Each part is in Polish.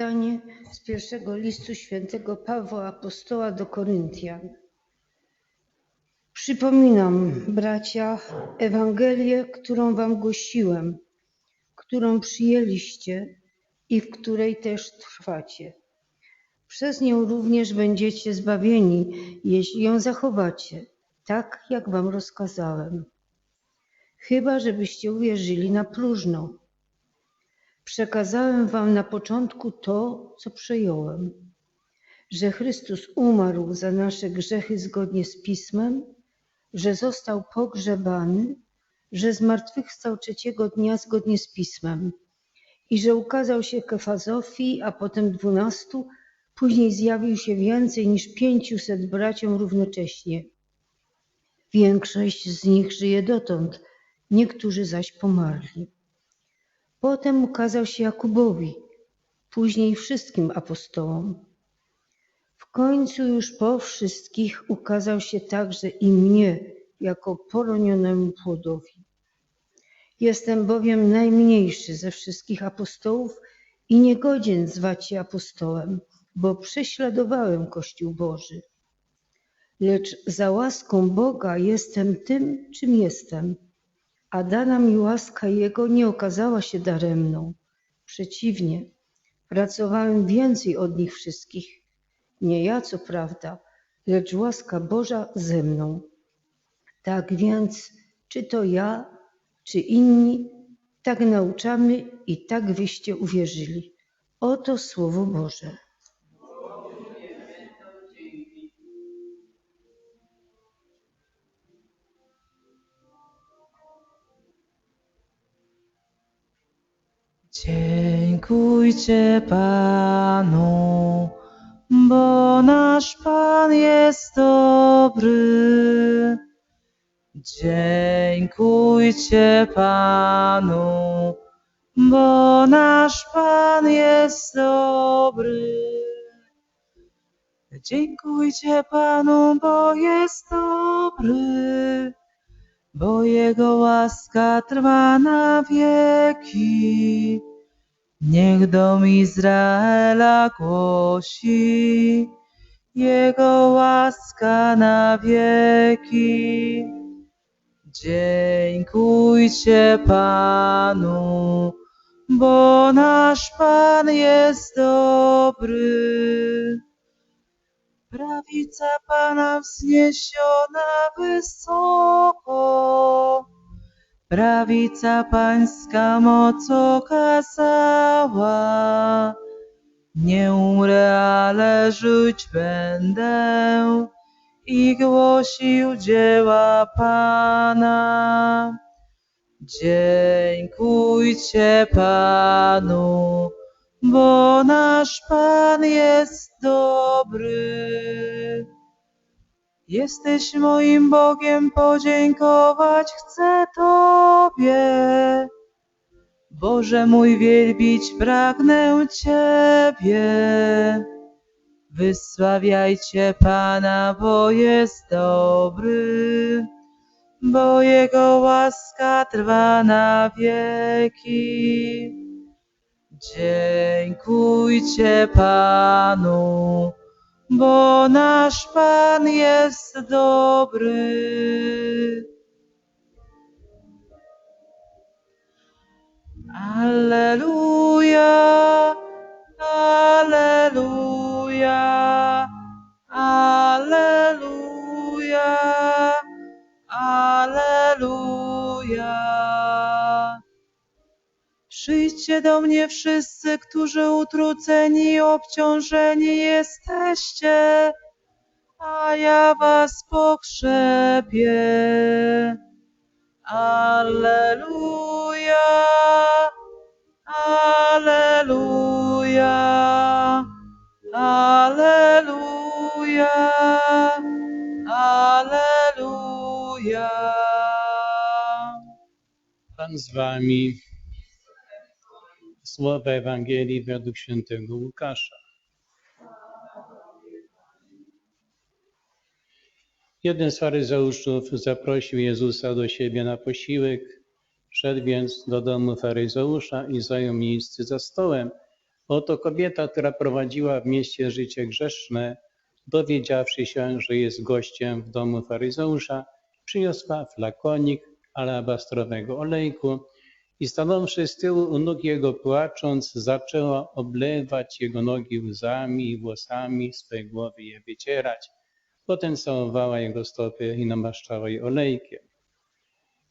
Czytanie z pierwszego listu świętego Pawła Apostoła do Koryntian. Przypominam, bracia, Ewangelię, którą wam głosiłem, którą przyjęliście i w której też trwacie. Przez nią również będziecie zbawieni, jeśli ją zachowacie, tak jak wam rozkazałem. Chyba, żebyście uwierzyli na próżno. Przekazałem wam na początku to, co przejąłem, że Chrystus umarł za nasze grzechy zgodnie z Pismem, że został pogrzebany, że zmartwychwstał trzeciego dnia zgodnie z Pismem i że ukazał się Kefazowi, a potem dwunastu, później zjawił się więcej niż pięciuset braciom równocześnie. Większość z nich żyje dotąd, niektórzy zaś pomarli. Potem ukazał się Jakubowi, później wszystkim apostołom. W końcu już po wszystkich ukazał się także i mnie jako poronionemu płodowi. Jestem bowiem najmniejszy ze wszystkich apostołów i niegodzien zwać się apostołem, bo prześladowałem Kościół Boży. Lecz za łaską Boga jestem tym, czym jestem a dana mi łaska Jego nie okazała się daremną. Przeciwnie, pracowałem więcej od nich wszystkich. Nie ja, co prawda, lecz łaska Boża ze mną. Tak więc, czy to ja, czy inni, tak nauczamy i tak wyście uwierzyli. Oto Słowo Boże. Dziękujcie Panu, bo nasz Pan jest dobry. Dziękujcie Panu, bo nasz Pan jest dobry. Dziękujcie Panu, bo jest dobry, bo Jego łaska trwa na wieki. Niech dom Izraela głosi Jego łaska na wieki. Dziękujcie Panu, bo nasz Pan jest dobry. Prawica Pana wzniesiona wysoko, prawica Pańska moc okazała. Nie umrę, ale żyć będę i głosił dzieła Pana. Dziękujcie Panu, bo nasz Pan jest dobry. Jesteś moim Bogiem, podziękować chcę Tobie. Boże mój, wielbić pragnę Ciebie. Wysławiajcie Pana, bo jest dobry, bo Jego łaska trwa na wieki. Dziękujcie Panu, bo nasz Pan jest dobry. Do mnie wszyscy, którzy utruceni i obciążeni jesteście, a ja was pokrzepię. Alleluja, Alleluja, Alleluja, Alleluja. Pan z wami. Słowa Ewangelii według świętego Łukasza. Jeden z faryzeuszów zaprosił Jezusa do siebie na posiłek. Wszedł więc do domu faryzeusza i zajął miejsce za stołem Oto kobieta, która prowadziła w mieście życie grzeszne, dowiedziawszy się, że jest gościem w domu faryzeusza, przyniosła flakonik alabastrowego olejku i stanąwszy z tyłu u nóg jego płacząc, zaczęła oblewać jego nogi łzami i włosami swej głowy je wycierać. Potem całowała jego stopy i namaszczała je olejkiem.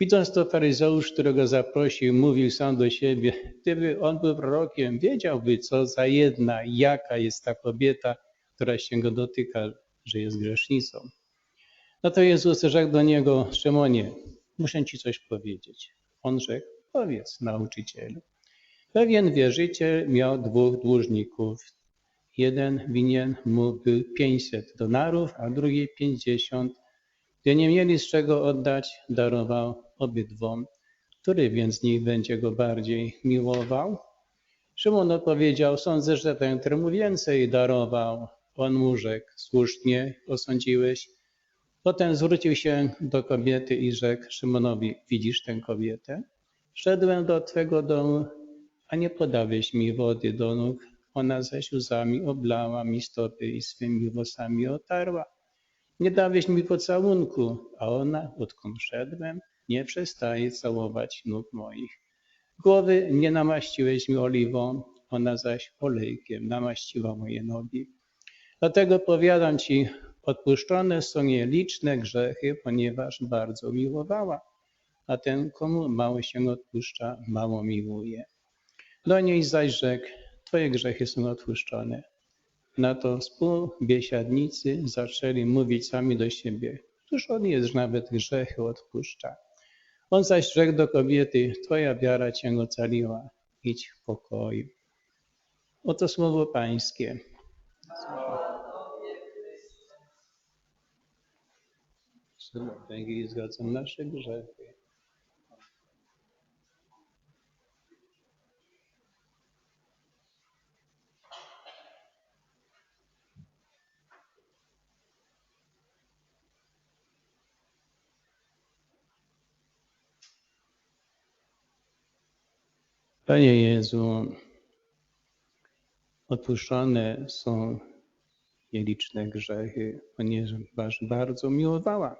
Widząc to faryzeusz, którego zaprosił, mówił sam do siebie, gdyby on był prorokiem, wiedziałby, co za jedna, jaka jest ta kobieta, która się go dotyka, że jest grzesznicą. No to Jezus rzekł do niego, Szymonie, muszę ci coś powiedzieć. On rzekł, powiedz nauczycielu. Pewien wierzyciel miał dwóch dłużników. Jeden winien mu był 500 donarów, a drugi 50. Gdy nie mieli z czego oddać, darował obydwom. Który więc z nich będzie go bardziej miłował? Szymon odpowiedział, sądzę, że ten, który mu więcej darował. On mu rzekł, słusznie osądziłeś. Potem zwrócił się do kobiety i rzekł Szymonowi, widzisz tę kobietę? Wszedłem do twego domu, a nie podałeś mi wody do nóg. Ona zaś łzami oblała mi stopy i swymi włosami otarła. Nie dałeś mi pocałunku, a ona, odkąd szedłem, nie przestaje całować nóg moich. Głowy nie namaściłeś mi oliwą, ona zaś olejkiem namaściła moje nogi. Dlatego powiadam ci, odpuszczone są jej liczne grzechy, ponieważ bardzo miłowała, a ten, komu mało się odpuszcza, mało miłuje. Do niej zaś rzekł, twoje grzechy są odpuszczone. Na to współbiesiadnicy zaczęli mówić sami do siebie, któż on jest, że nawet grzechy odpuszcza. On zaś rzekł do kobiety, twoja wiara cię ocaliła, idź w pokoju. Oto słowo pańskie. Ewangelii zgadzą nasze grzechy. Panie Jezu, odpuszczone są nieliczne grzechy, ponieważ bardzo miłowała.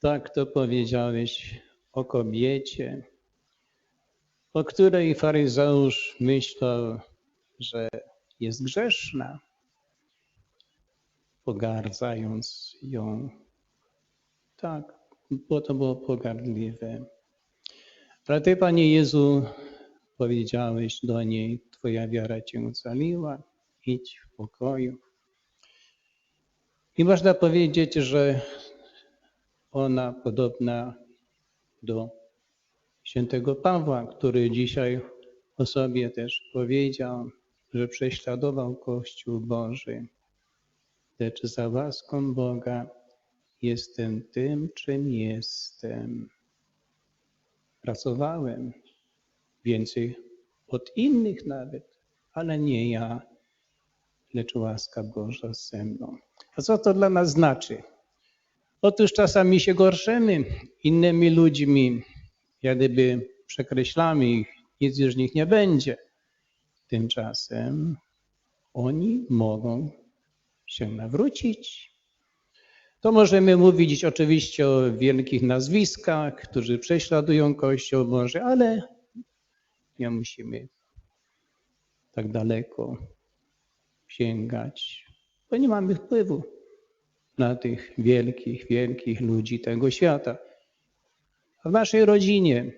Tak to powiedziałeś o kobiecie, o której faryzeusz myślał, że jest grzeszna, pogardzając ją. Tak, bo to było pogardliwe. Ale Ty, Panie Jezu, powiedziałeś do niej, Twoja wiara Cię ocaliła, idź w pokoju. I można powiedzieć, że ona podobna do świętego Pawła, który dzisiaj o sobie też powiedział, że prześladował Kościół Boży. Lecz za łaską Boga jestem tym, czym jestem. Pracowałem więcej od innych nawet, ale nie ja, lecz łaska Boża ze mną. A co to dla nas znaczy? Otóż czasami się gorszymy innymi ludźmi, jak gdyby przekreślamy ich, nic już z nich nie będzie. Tymczasem oni mogą się nawrócić. To możemy mówić oczywiście o wielkich nazwiskach, którzy prześladują Kościół Boży, ale nie musimy tak daleko sięgać, bo nie mamy wpływu na tych wielkich, wielkich ludzi tego świata. A w naszej rodzinie,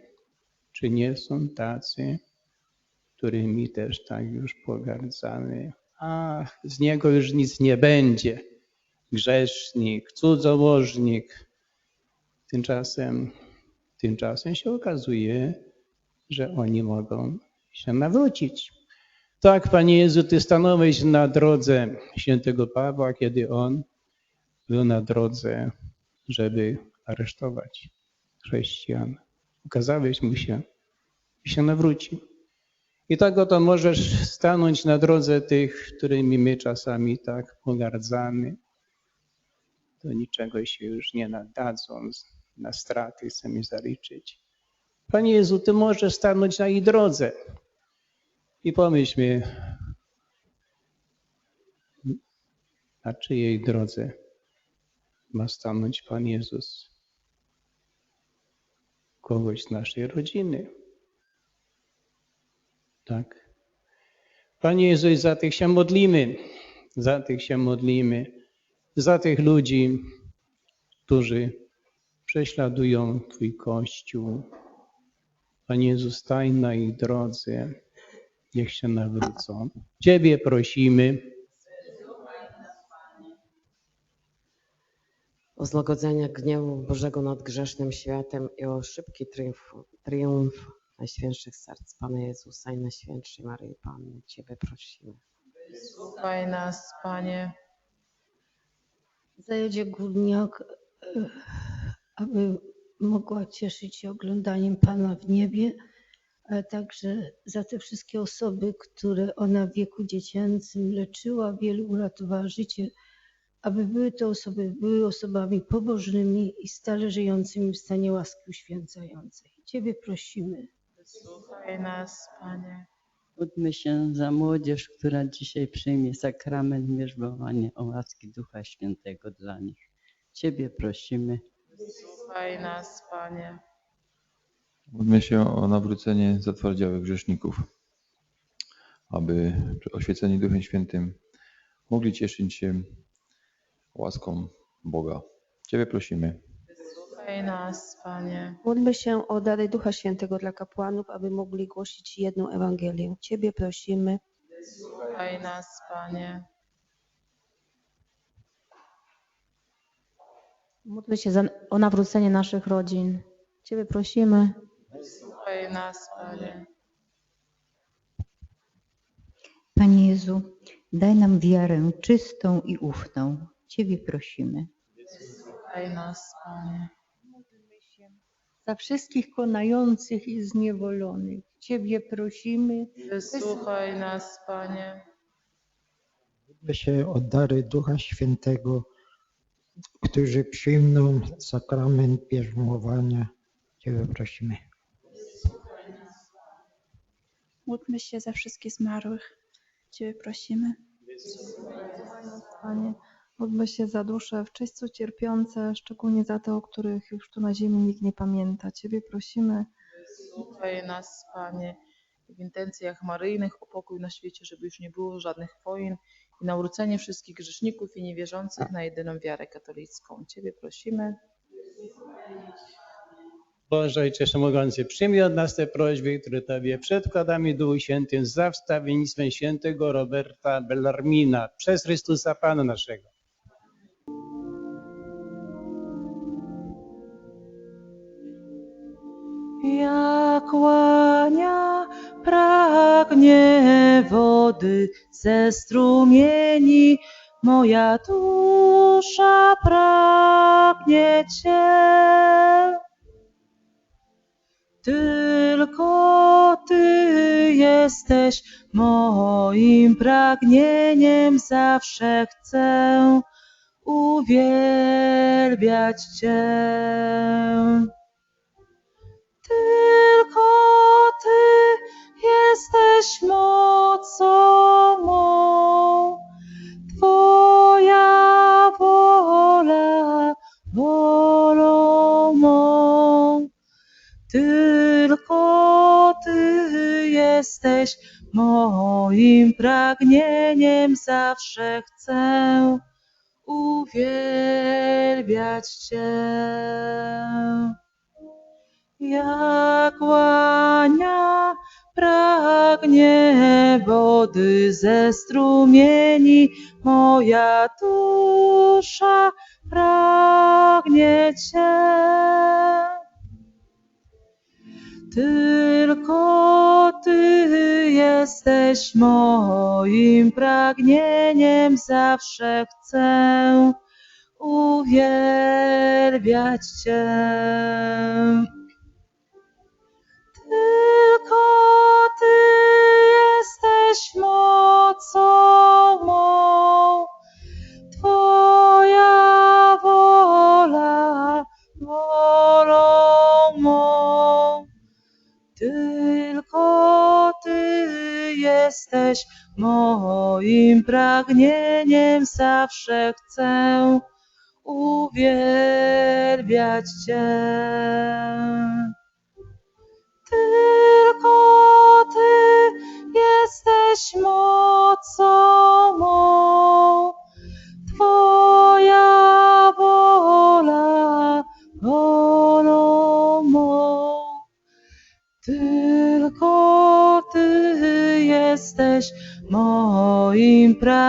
czy nie są tacy, którymi też tak już pogardzamy? Ach, z niego już nic nie będzie. Grzesznik, cudzołożnik. Tymczasem, tymczasem się okazuje, że oni mogą się nawrócić. Tak, Panie Jezu, Ty stanąłeś na drodze świętego Pawła, kiedy on był na drodze, żeby aresztować chrześcijan. Ukazałeś mu się i się nawrócił. I tak oto możesz stanąć na drodze tych, którymi my czasami tak pogardzamy. Do niczego się już nie nadadzą, na straty chcemy zaliczyć. Panie Jezu, Ty możesz stanąć na ich drodze. I pomyślmy, na czyjej drodze ma stanąć Pan Jezus? Kogoś z naszej rodziny. Tak. Panie Jezu, za tych się modlimy, za tych się modlimy, za tych ludzi, którzy prześladują Twój Kościół. Panie Jezu, stań na ich drodze, niech się nawrócą. Ciebie prosimy. o złagodzenie gniewu Bożego nad grzesznym światem i o szybki triumf, triumf Najświętszych Serc Pana Jezusa i Najświętszej Maryi Panny. Ciebie prosimy. Słuchaj nas, Panie. Zajedzie górniak, e, aby mogła cieszyć się oglądaniem Pana w niebie, ale także za te wszystkie osoby, które ona w wieku dziecięcym leczyła, wielu uratowała życie, aby były to osoby, były osobami pobożnymi i stale żyjącymi w stanie łaski uświęcającej. Ciebie prosimy. Słuchaj nas, Panie. Módlmy się za młodzież, która dzisiaj przyjmie sakrament wierzbowania o łaski Ducha Świętego dla nich. Ciebie prosimy. Słuchaj nas, Panie. Módlmy się o nawrócenie zatwardziałych grzeszników, aby oświeceni Duchem Świętym mogli cieszyć się łaską Boga. Ciebie prosimy. Słuchaj nas, Panie. Módlmy się o dary Ducha Świętego dla kapłanów, aby mogli głosić jedną Ewangelię. Ciebie prosimy. Słuchaj nas, Panie. Módlmy się za, o nawrócenie naszych rodzin. Ciebie prosimy. Słuchaj nas, Panie. Panie Jezu, daj nam wiarę czystą i ufną. Ciebie prosimy. Słuchaj nas, Panie. Za wszystkich konających i zniewolonych. Ciebie prosimy. Wysłuchaj nas, Panie. Módlmy się o dary Ducha Świętego, którzy przyjmą sakrament bierzmowania. Ciebie prosimy. Módlmy się za wszystkich zmarłych. Ciebie prosimy. Panie, módlmy się za dusze w czyśćcu cierpiące, szczególnie za te, o których już tu na ziemi nikt nie pamięta. Ciebie prosimy. Słuchaj nas, Panie. W intencjach maryjnych o pokój na świecie, żeby już nie było żadnych wojen i nawrócenie wszystkich grzeszników i niewierzących na jedyną wiarę katolicką. Ciebie prosimy. Boże Ojcze Wszechmogący, przyjmij od nas te prośby, które Tobie przedkładamy Duchu Świętym za wstawiennictwem świętego Roberta Bellarmina przez Chrystusa Pana naszego. Jak łania pragnie wody ze strumieni, moja dusza pragnie Cię. Tylko Ty jesteś moim pragnieniem, zawsze chcę uwielbiać Cię. Tylko Ty jesteś mocą Twoja wola wolą mą. Tylko Ty jesteś moim pragnieniem, zawsze chcę uwielbiać Cię. Jak łania pragnie wody ze strumieni, moja dusza pragnie Cię. Tylko Ty jesteś moim pragnieniem, zawsze chcę uwielbiać Cię. Tylko Ty jesteś mocą Twoja wola. Tylko Ty moim pragnieniem zawsze chcę uwielbiać Cię.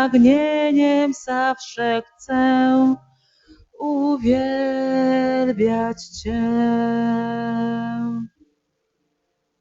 Pragnieniem, zawsze chcę uwielbiać Cię.